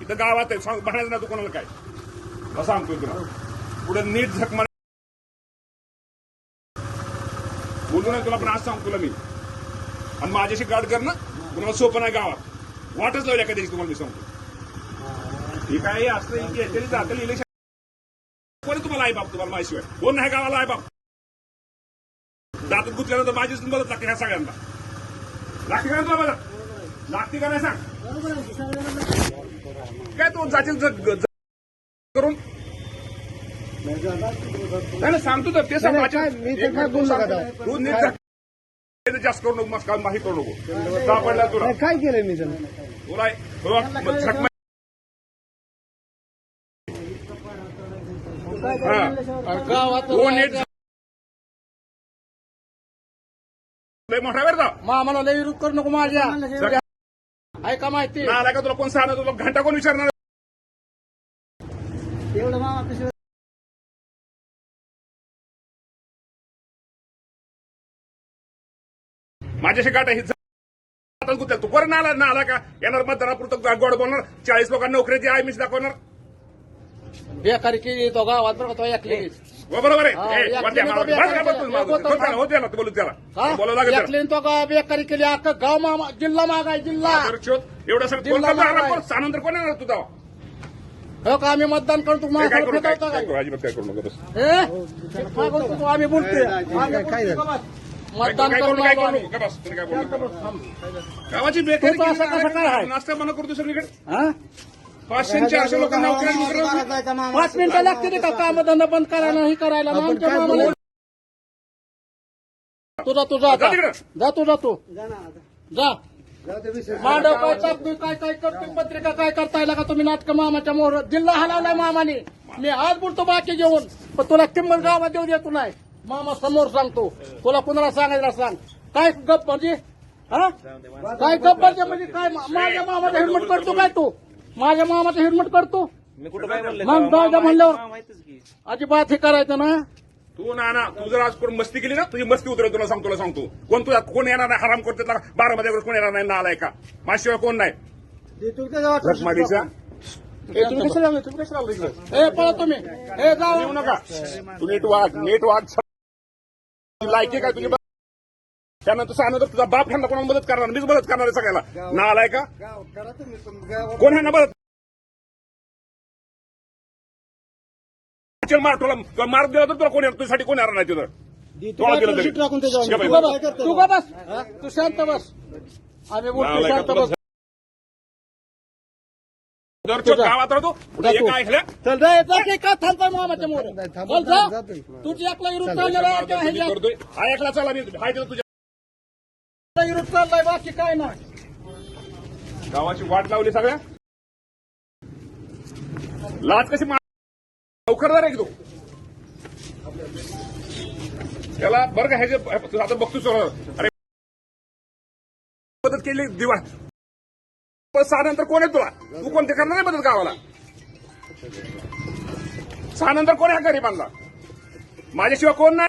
इथं गावात आहे. सांग म्हणायचं ना तू कोणाला काय? मला सांगतोय तुला पुढे नीट झक मार. बोलू नाही तुला पण आज सांगतो तुला मी. आणि माझ्याशी गाड कर ना. कुणाला सोपं नाही गावात. वाटच लावल्या कधी तुम्हाला मी सांगतो. ही काय असतं की याच्याने जातं इलेक्शन. कोणी तुम्हाला आई बाप तुम्हाला माझ्याशिवाय कोण नाही गावाला आई बाप? दातून गुतल्यानंतर माझीच मदत लागते ह्या सगळ्यांना. लागते का तुला मदत? लागते का नाही सांग? काय तू जातील करून? नाही सांगतो तर ते सांग का? तू नीट. जास्त करू नको मस्त माही करू नको. सापडला तुला? नाही, काय केलंय मी तुला तुला हा. मोठा वेळ जा. लय विरोध करू नको माझ्या. ऐका माहिती. ना आला का तुला कोण सांगणार? तुला घंटा कोण विचारणार? एवढं मामा माझ्याशी गाठ आहे तू आला ना आला का येणार मतदानापुरतं गोड बोलणार चाळीस लोकांना नोकरीची आहे मीच दाखवणार. बेकारी केली तो गावात बरं का तो ऐकली हो, बरोबर हा, आहे ए, या केली मारा. तर बस का, बस तू, बेकार- बस त्याला, हो त्याला बोलू त्याला बोलावं लागेल त्याला. ऐकली तो का बेकारी केली अख्खं गाव मामा जिल्हा मागाय जिल्हा तर शोध. एवढं सगळं जिल्हा कोण करणार? मागाय. कोण? सानंतर कोण येणार तू तेव्हा? हो का आम्ही मतदान करतो हे काय करू काय फिरवता काय काय करू अजिबात काय करू नका बस. हे? काय करतो तू? आम्ही बोलतोय आम्ही काय बोलतोय झालं? का बस? काय मतदान करू करून काय आलो करू आम्ही. नको. का बस, तुम्ही काय बोलू नका. गावाची बेकारी तू तर असं केली कसं काय आहे? नाश्ता बंद करतो सगळीकडे हा? पाचशे आणि चारशे लोकांना पाच मिनिटं लागते का? काम धंदा बंद करायला हे करायला? ना आमच्या काय मामाला तुझा तू जा आता. जा तिकडं. जा तू. मांडव काय चालतोय काय काय करतोय पत्रिका काय करताय का तुम्ही? नाटक मामाच्या मोहर जिल्हा हलवलाय मामाने. मी आज बोलतो बाकी घेऊन. पण तुला किंमत गावात देऊ देतो नाही. मामा समोर सांगतो. तुला कुणाला सांगायला सांग. काय गप म्हणजे? हा? काय गप म्हणजे म्हणजे काय? मा- माझ्या मामाचा हेल्मेट करतो काय तू? माझ्या मामाचा हेल्मेट करतो. मग दादा म्हणल्यावर अजिबात हे करायचं ना. तू ना ना तू जर आज कोण मस्ती केली ना तुझी मस्ती उतरेल तुला सांगतो तुला सांगतो. कोण तुला कोण येणार नाही हराम करते बारा मध्ये कोण येणार नाही ना आलाय का माझ्याशिवाय कोण नाही. रखमाडीचा ए, तुम्ही कशाला आले? तुम्ही कशाला आले इकडे? हे पळा तुम्ही. हे येऊ जाऊ नका. तू नीट वाग नीट वाग लायकी काय तुझी? त्यानंतर सांगतो तुझा बाप ह्यांना कोणाला मदत करणार? मीच मदत करणार आहे सगळ्याला. ना आलाय का? गाव करा तुम्ही पण गाव कोण ह्यांना मदत? चल मार तुला तुला मार्ग दिला तर तुला कोण येणार? तुझ्यासाठी कोण येणार नाही तिथं? तू तुला काय दिलं करशील तरी. टाकून त्याच्यावर? शिका बाई. तू का बस तू का बस? तू शांत बस. आम्ही बोलतो नालायक शांत तुला? बस. जर तो गावात राहतो. पुढे जातो. एक ऐकल्या चल जा जा की का थांबताय मामाच्या मोर. नाही, थांबा, चल जा. जातोय. तुझी विरोध आहे का करतोय. हा ऐकला चला मी. हाय तुझ्या विरोध चाललाय बाकी काय नाही. गावाची वाट लावली सगळ्या? लाच कशी मार लवकर आहे की तू त्याला बरं का ह्याचे तू आता बघतो सर अरे मदत केली दिवा पण सहा नंतर कोण आहे तुला? तू कोणते करणार नाही मदत गावाला? सहा नंतर कोण आहे गरीबांना? माझ्याशिवाय कोण नाही?